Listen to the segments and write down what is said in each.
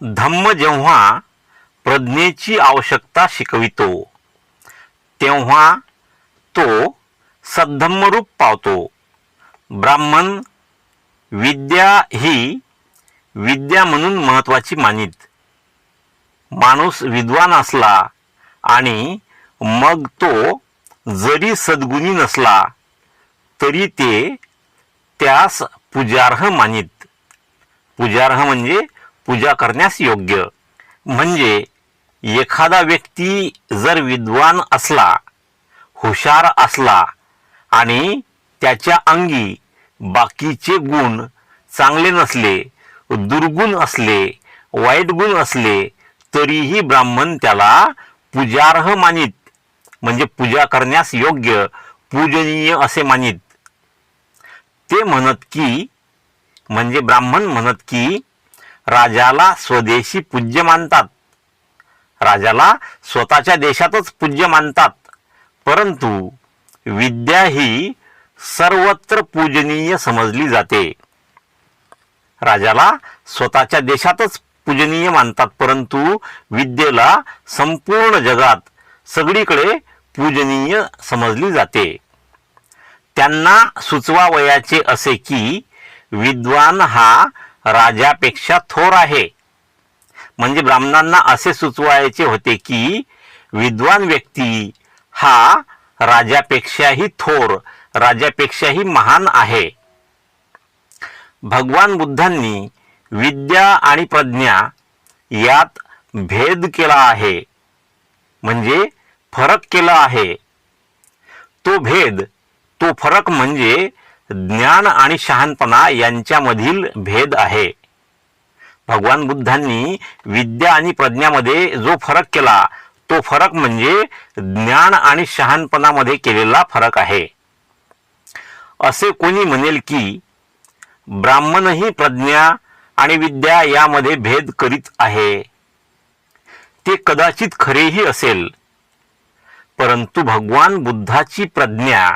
धम्म जेव्हा प्रज्ञेची आवश्यकता शिकवितो तेव्हा तो सद्धम्मरूप पावतो. ब्राह्मण विद्या ही विद्या म्हणून महत्त्वाची मानित. माणूस विद्वान असला आणि मग तो जरी सद्गुणी नसला तरी ते त्यास पूजार्ह मानित. पूजार्ह म्हणजे पूजा करण्यास योग्य. म्हणजे एखादा व्यक्ती जर विद्वान असला हुशार असला आणि त्याच्या अंगी बाकीचे गुण चांगले नसले दुर्गुण असले वाईट गुण असले तरीही ब्राह्मण त्याला पूजार्ह मानित म्हणजे पूजा करण्यास योग्य पूजनीय असे मानित. ते म्हणत की म्हणजे ब्राह्मण म्हणत की राजाला स्वदेशी पूज्य मानतात. राजाला स्वतःच्या देशातच पूज्य मानतात. परंतु विद्या ही सर्वत्र पूजनीय समजली जाते. राजाला स्वतःच्या देशातच पूजनीय मानतात परंतु विद्येला संपूर्ण जगात सगळीकडे पूजनीय समजली जाते. त्यांना सुचवावयाचे असे की विद्वान हा राजापेक्षा थोर आहे. म्हणजे ब्राह्मणांना असे सुचवायचे होते की विद्वान व्यक्ती हा राजापेक्षाही थोर राजापेक्षाही महान आहे. भगवान बुद्धांनी विद्या आणि प्रज्ञा यात भेद केला आहे. म्हणजे फरक केला आहे. तो भेद तो फरक म्हणजे ज्ञान आणि शहाणपणा यांच्यामधील भेद आहे. भगवान बुद्धांनी विद्या आणि प्रज्ञामध्ये जो फरक केला तो फरक म्हणजे ज्ञान आणि शहाणपणामध्ये केलेला फरक आहे. असे कोणी म्हणेल की ब्राह्मणही प्रज्ञा आणि विद्या यामध्ये भेद करीत आहे. ते कदाचित खरेही असेल परंतु भगवान बुद्धाची प्रज्ञा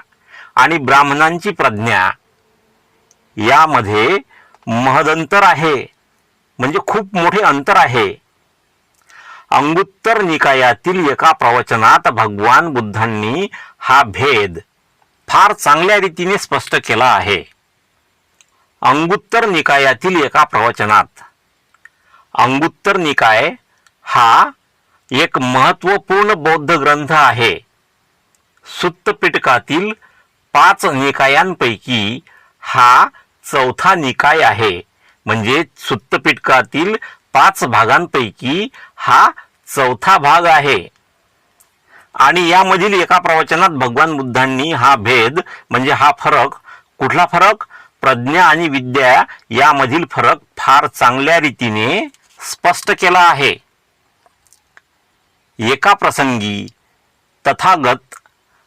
आणि ब्राह्मणांची प्रज्ञा यामध्ये महदंतर आहे. म्हणजे खूप मोठे अंतर आहे. अंगुत्तर निकायातील एका प्रवचनात भगवान बुद्धांनी हा भेद फार चांगल्या रीतीने स्पष्ट केला आहे. अंगुत्तर निकायातील एका प्रवचनात अंगुत्तर निकाय हा एक महत्त्वपूर्ण बौद्ध ग्रंथ आहे. सुत्तपिटकातील पाच निकायांपैकी हा चौथा निकाय आहे. म्हणजे सुत्तपिटकातील पाच भागांपैकी हा चौथा भाग आहे. आणि यामधील एका प्रवचनात भगवान बुद्धांनी हा भेद म्हणजे हा फरक कुठला फरक? प्रज्ञा आणि विद्या यामधील फरक फार चांगल्या रीतीने स्पष्ट केला आहे. एका प्रसंगी तथागत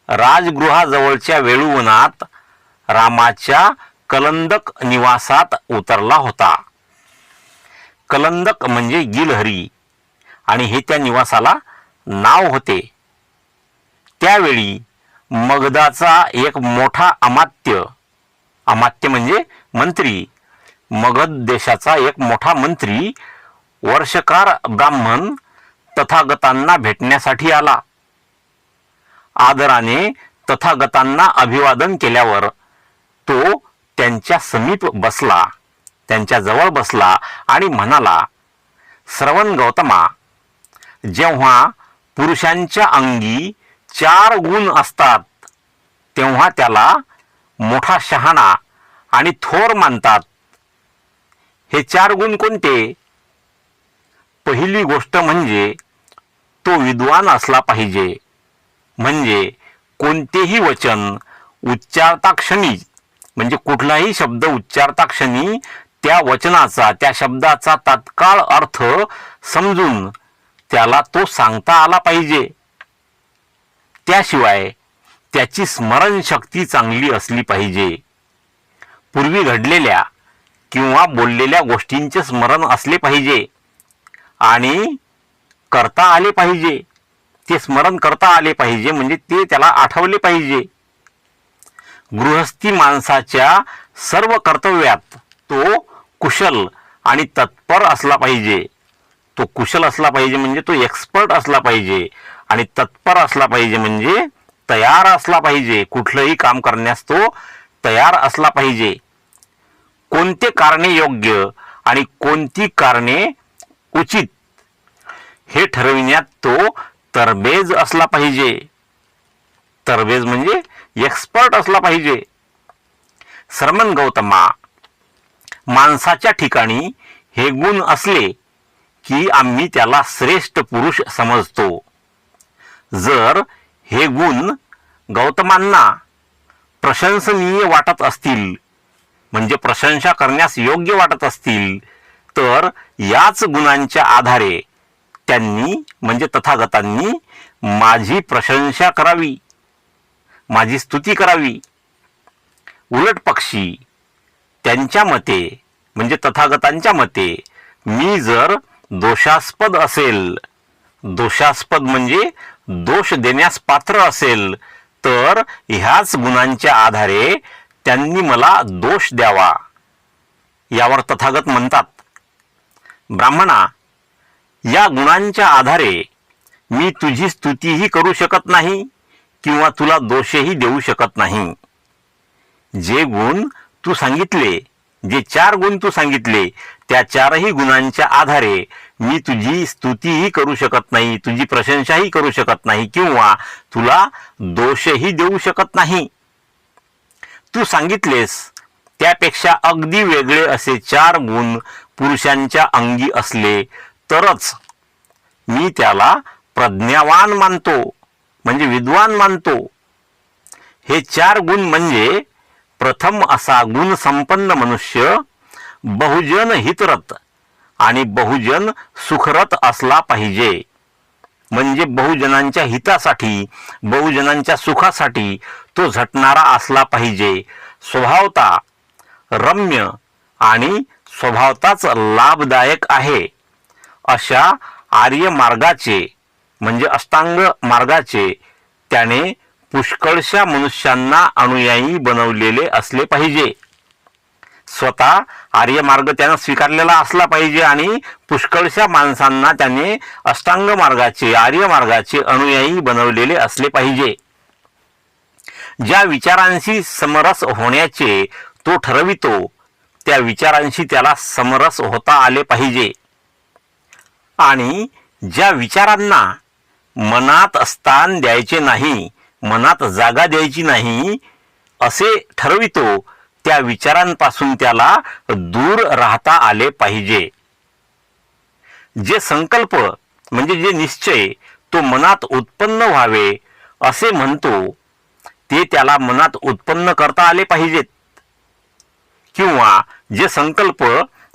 राजगृहाजवळच्या वेळुवनात रामाच्या कलंदक निवासात उतरला होता. कलंदक म्हणजे गिलहरी आणि हे त्या निवासाला नाव होते. त्यावेळी मगधाचा एक मोठा अमात्य अमात्य म्हणजे मंत्री मगध देशाचा एक मोठा मंत्री वर्षकार ब्राह्मण तथागतांना भेटण्यासाठी आला. आदराने तथागतांना अभिवादन केल्यावर तो त्यांच्या समीप बसला त्यांच्या जवळ बसला आणि म्हणाला श्रवण गौतमा जेव्हा पुरुषांच्या अंगी चार गुण असतात तेव्हा त्याला मोठा शहाणा आणि थोर मानतात. हे चार गुण कोणते? पहिली गोष्ट म्हणजे तो विद्वान असला पाहिजे. म्हणजे कोणतेही वचन उच्चारताक्षणी म्हणजे कुठलाही शब्द उच्चारताक्षणी त्या वचनाचा त्या शब्दाचा तात्काळ अर्थ समजून त्याला तो सांगता आला पाहिजे. त्याशिवाय त्याची स्मरणशक्ती चांगली असली पाहिजे. पूर्वी घडलेल्या किंवा बोललेल्या गोष्टींचे स्मरण असले पाहिजे आणि करता आले पाहिजे. ते स्मरण करता आले पाहिजे म्हणजे ते त्याला आठवले पाहिजे. गृहस्थी माणसाच्या सर्व कर्तव्यात तो कुशल आणि तत्पर असला पाहिजे. तो कुशल असला पाहिजे म्हणजे तो एक्सपर्ट असला पाहिजे आणि तत्पर असला पाहिजे म्हणजे तयार असला पाहिजे. कुठलंही काम करण्यास तो तयार असला पाहिजे. कोणते कारणे योग्य आणि कोणती कारणे उचित हे ठरविण्यात तो तरबेज असला पाहिजे. तरबेज म्हणजे एक्सपर्ट असला पाहिजे. सरमन गौतमा माणसाच्या ठिकाणी हे गुण असले की आम्ही त्याला श्रेष्ठ पुरुष समजतो. जर हे गुण गौतमांना प्रशंसनीय वाटत असतील म्हणजे प्रशंसा करण्यास योग्य वाटत असतील तर याच गुणांच्या आधारे त्यांनी म्हणजे तथागतांनी माझी प्रशंसा करावी माझी स्तुती करावी. उलट पक्षी त्यांच्या मते म्हणजे तथागतांच्या मते मी जर दोषास्पद असेल दोषास्पद म्हणजे दोष देण्यास पात्र असेल तर ह्याच गुणांच्या आधारे त्यांनी मला दोष द्यावा. यावर तथागत म्हणतात. ब्राह्मणा या गुणांच्या आधारे मी तुझी स्तुतीही करू शकत नाही किंवा तुला दोषही देऊ शकत नाही. जे गुण तू सांगितले जे चार गुण तू सांगितले त्या चारही गुणांच्या आधारे मी तुझी स्तुतीही करू शकत नाही तुझी प्रशंसाही करू शकत नाही किंवा तुला दोषही देऊ शकत नाही. तू सांगितलेस त्यापेक्षा अगदी वेगळे असे चार गुण पुरुषांच्या अंगी असले तरच मी त्याला प्रज्ञावान मानतो म्हणजे विद्वान मानतो. हे चार गुण म्हणजे प्रथम असा गुण संपन्न मनुष्य बहुजन हितरत आणि बहुजन सुखरत असला पाहिजे. म्हणजे बहुजनांच्या हितासाठी बहुजनांच्या सुखासाठी तो झटणारा असला पाहिजे. स्वभावता रम्य आणि स्वभावताच लाभदायक आहे. अशा आर्य मार्गाचे म्हणजे अष्टांग मार्गाचे त्याने पुष्कळशा मनुष्यांना अनुयायी बनवलेले असले पाहिजे. स्वतः आर्य मार्ग त्यानं स्वीकारलेला असला पाहिजे आणि पुष्कळशा माणसांना त्याने अष्टांग मार्गाचे आर्य मार्गाचे अनुयायी बनवलेले असले पाहिजे. ज्या विचारांशी समरस होण्याचे तो ठरवितो त्या विचारांशी त्याला समरस होता आले पाहिजे. आणि ज्या विचारांना मनात स्थान द्यायचे नाही मनात जागा द्यायची नाही असे ठरवितो त्या विचारांपासून त्याला दूर राहता आले पाहिजे. जे संकल्प म्हणजे जे निश्चय तो मनात उत्पन्न व्हावे असे म्हणतो ते त्याला मनात उत्पन्न करता आले पाहिजेत. किंवा जे संकल्प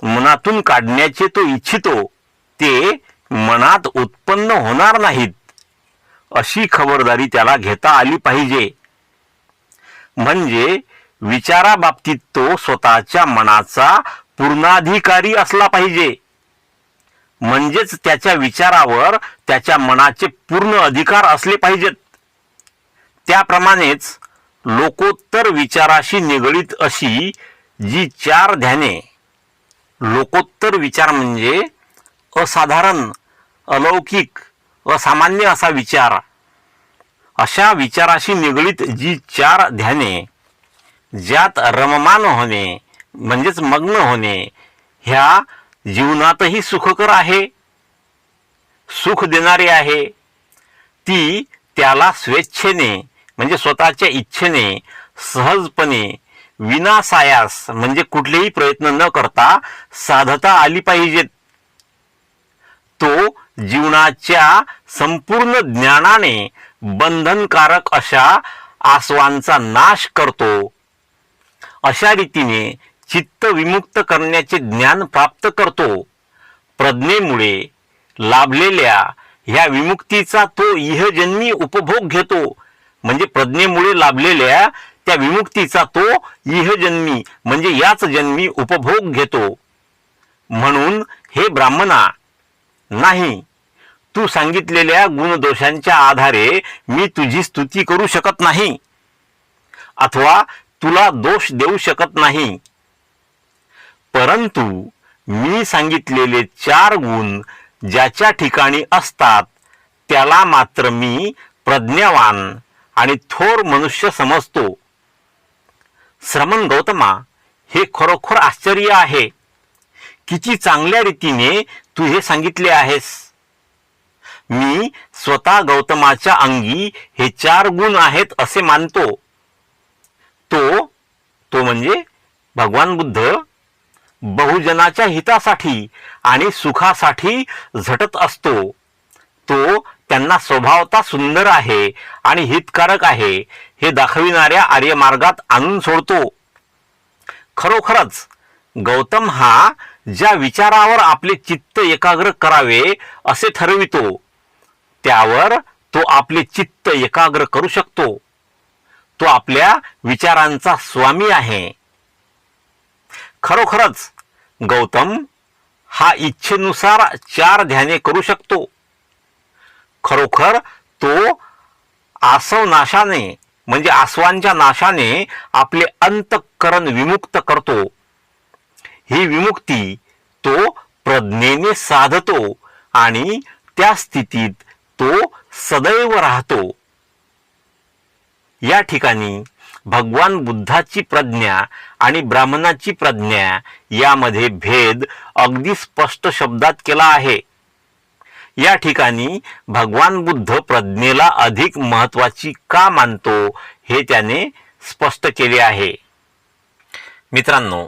मनातून काढण्याचे तो इच्छितो ते मनात उत्पन्न होणार नाहीत अशी खबरदारी त्याला घेता आली पाहिजे. म्हणजे विचाराबाबतीत तो स्वतःच्या मनाचा पूर्णाधिकारी असला पाहिजे. म्हणजेच त्याच्या विचारावर त्याच्या मनाचे पूर्ण अधिकार असले पाहिजेत. त्याप्रमाणेच लोकोत्तर विचाराशी निगडीत अशी जी चार ध्याने लोकोत्तर विचार म्हणजे असाधारण अलौकिक असामान्य असा विचार. अशा विचाराशी निगडीत जी चार ध्याने ज्यात रममान होणे म्हणजेच मग्न होणे ह्या जीवनातही सुखकर आहे. सुख देणारी आहे. ती त्याला स्वेच्छेने म्हणजे स्वतःच्या इच्छेने सहजपणे विनासायास म्हणजे कुठलेही प्रयत्न न करता साधता आली पाहिजेत. तो जीवनाच्या संपूर्ण ज्ञानाने बंधनकारक अशा आसवांचा नाश करतो. अशा रीतीने चित्त विमुक्त करण्याचे ज्ञान प्राप्त करतो. प्रज्ञेमुळे लाभलेल्या ह्या विमुक्तीचा तो इहजन्मी उपभोग घेतो. म्हणजे प्रज्ञेमुळे लाभलेल्या त्या विमुक्तीचा तो इहजन्मी म्हणजे याच जन्मी उपभोग घेतो. म्हणून हे ब्राह्मणा नाही. तू सांगितलेल्या गुणदोषांच्या आधारे मी तुझी स्तुती करू शकत नाही. अथवा तुला दोष देऊ शकत नाही. परंतु मी सांगितलेले चार गुण ज्याच्या ठिकाणी असतात त्याला मात्र मी प्रज्ञावान आणि थोर मनुष्य समजतो. श्रमण गौतमा हे खरोखर आश्चर्य आहे. किती चांगल्या रीतीने तू हे सांगितले आहेस? मी स्वतः गौतमाच्या अंगी हे चार गुण आहेत असे मानतो. तो तो म्हणजे भगवान बुद्ध बहुजनाच्या हितासाठी आणि सुखासाठी झटत असतो. तो त्यांना स्वभावता सुंदर आहे आणि हितकारक आहे हे दाखविणाऱ्या आर्यमार्गात आणून सोडतो. खरोखरच गौतम हा ज्या विचारावर आपले चित्त एकाग्र करावे असे ठरवितो त्यावर तो आपले चित्त एकाग्र करू शकतो. तो आपल्या विचारांचा स्वामी आहे. खरोखरच गौतम हा इच्छेनुसार चार ध्याने करू शकतो. खरोखर तो आसव नाशाने म्हणजे आसवांच्या नाशाने आपले अंतःकरण विमुक्त करतो. ही विमुक्ती तो प्रज्ञेने साधतो आणि त्या स्थितीत तो सदैव राहतो. या ठिकाणी भगवान बुद्धाची प्रज्ञा आणि ब्राह्मणाची प्रज्ञा यामध्ये भेद अगदी स्पष्ट शब्दात केला आहे. या ठिकाणी भगवान बुद्ध प्रज्ञेला अधिक महत्वाची का मानतो हे त्याने स्पष्ट केले आहे. मित्रांनो